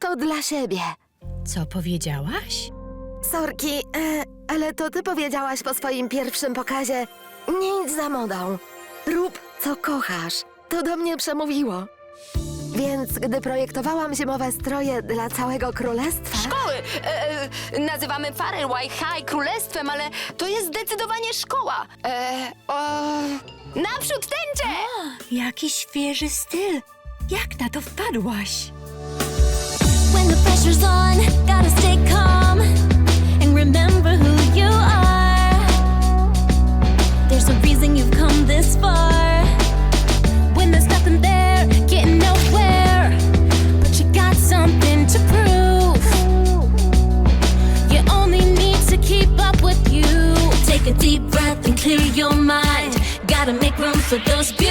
to dla siebie. Co powiedziałaś? Sorki, e, ale to ty powiedziałaś po swoim pierwszym pokazie. Nie idź za modą. Rób, co kochasz. To do mnie przemówiło. Więc gdy projektowałam zimowe stroje dla całego królestwa... Szkoły! E, e, nazywamy Fareway High królestwem, ale to jest zdecydowanie szkoła. E, o, naprzód tęcze! Jaki świeży styl! Jak na to wpadłaś? Pressure's on, gotta stay calm and remember who you are. There's a reason you've come this far. When there's nothing there, getting nowhere, but you got something to prove. You only need to keep up with you. Take a deep breath and clear your mind. Gotta make room for those beautiful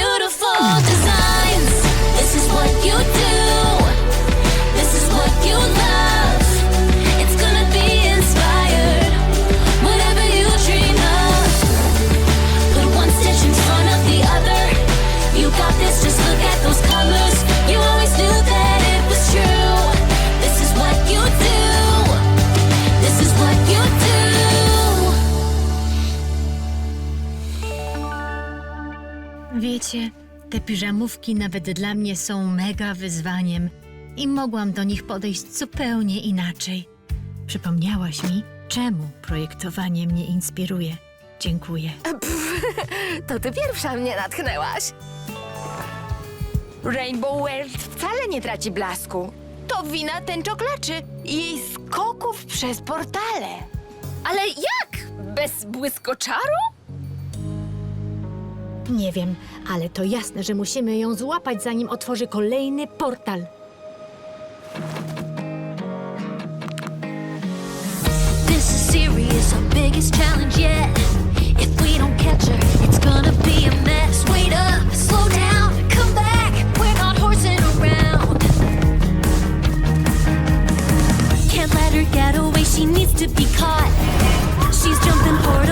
Wiecie, te piżamówki nawet dla mnie są mega wyzwaniem i mogłam do nich podejść zupełnie inaczej. Przypomniałaś mi, czemu projektowanie mnie inspiruje. Dziękuję. To ty pierwsza mnie natchnęłaś. Rainbow World wcale nie traci blasku. To wina tęczoklaczy i jej skoków przez portale. Ale jak? Bez błyskoczaru? Nie wiem, ale to jasne, że musimy ją złapać, zanim otworzy kolejny portal. This is serious, our biggest challenge yet. If we don't catch her, it's gonna be a mess. Wait up, slow down, come back. We're not horsing around. Can't let her get away, she needs to be caught. She's jumping portals,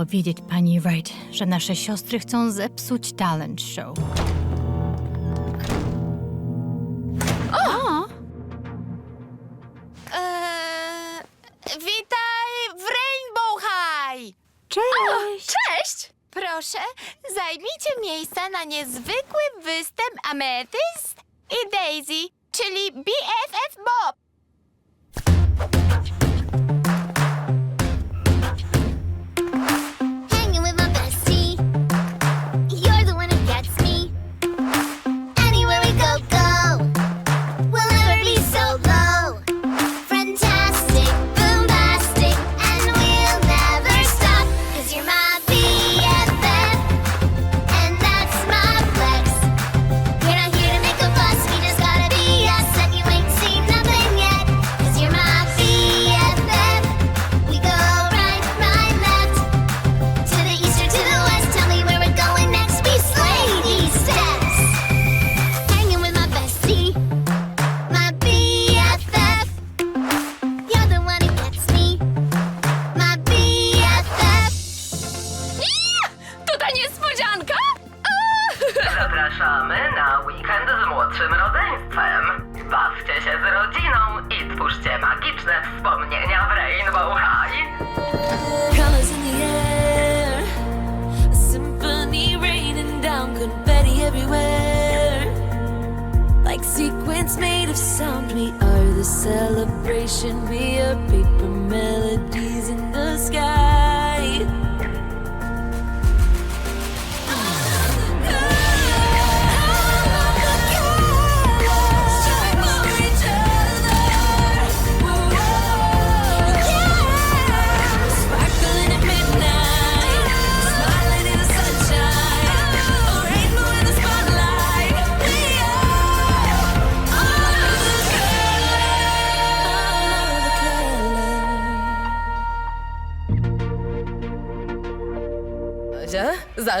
powiedzieć pani Wright, że nasze siostry chcą zepsuć talent show. Eee, witaj w Rainbow High! Cześć! Cześć! Proszę, zajmijcie miejsca na niezwykły występ Ametyst i Daisy, czyli BFF Bob.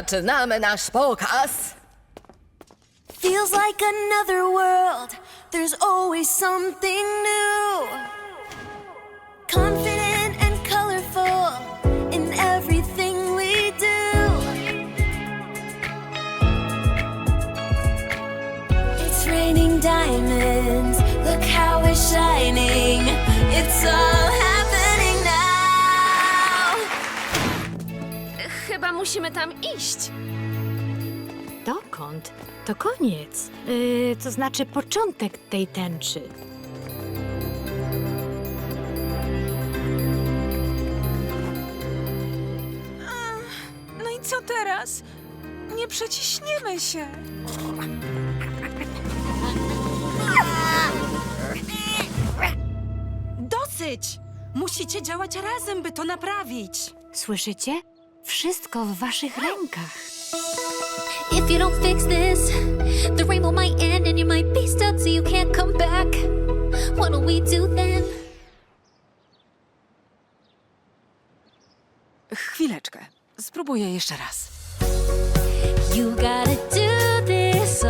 Zaczynamy nasz pokaz. Feels like another world. There's always something new. Confident and colorful in everything we do. It's raining diamonds. Look how we're shining. It's all. Chyba musimy tam iść. Dokąd? To koniec. Yy, to znaczy początek tej tęczy. No i co teraz? Nie przeciśniemy się. Dosyć! Musicie działać razem, by to naprawić. Słyszycie? Wszystko w waszych rękach. If you don't fix this, the rainbow might end and you might be stuck so you can't come back. What do we do then? Chwileczkę. Spróbuję jeszcze raz. You gotta do this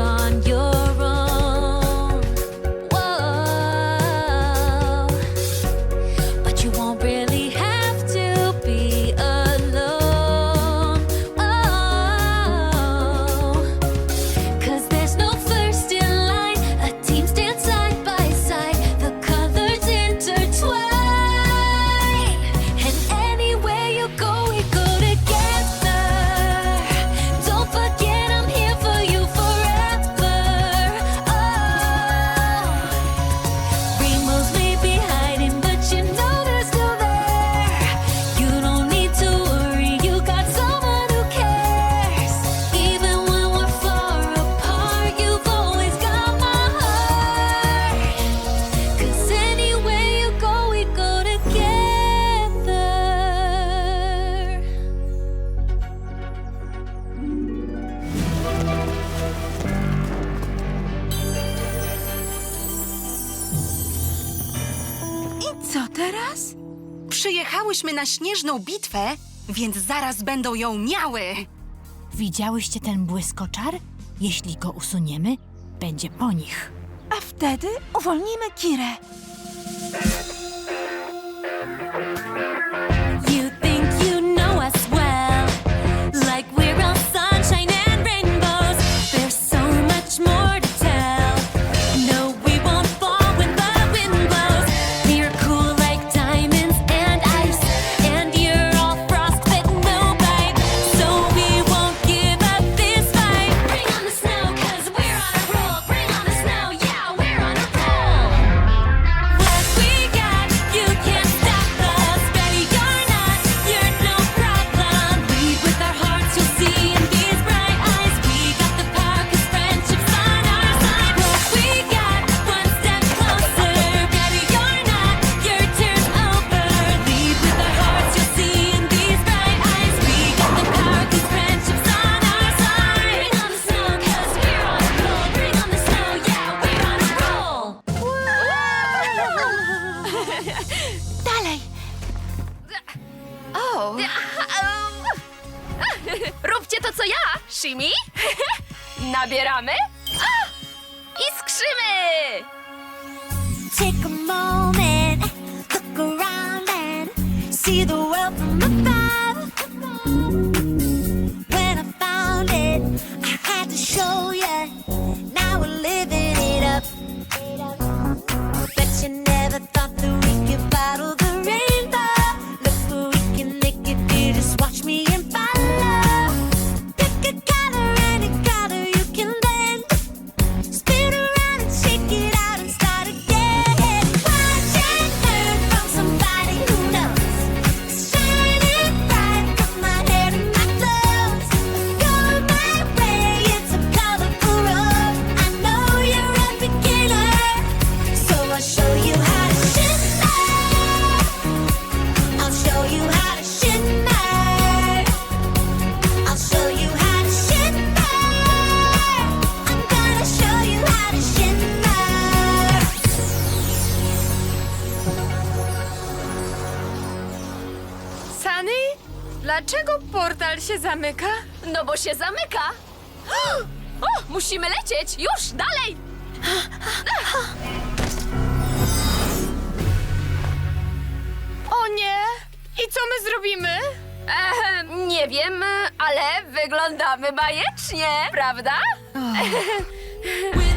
czekałyśmy na śnieżną bitwę, więc zaraz będą ją miały. Widziałyście ten błyskoczar? Jeśli go usuniemy, będzie po nich. A wtedy uwolnimy Kirę. see the world from above. Dlaczego portal się zamyka? No bo się zamyka. O, musimy lecieć! Już, dalej! O nie! I co my zrobimy? Nie wiem, ale wyglądamy bajecznie, prawda?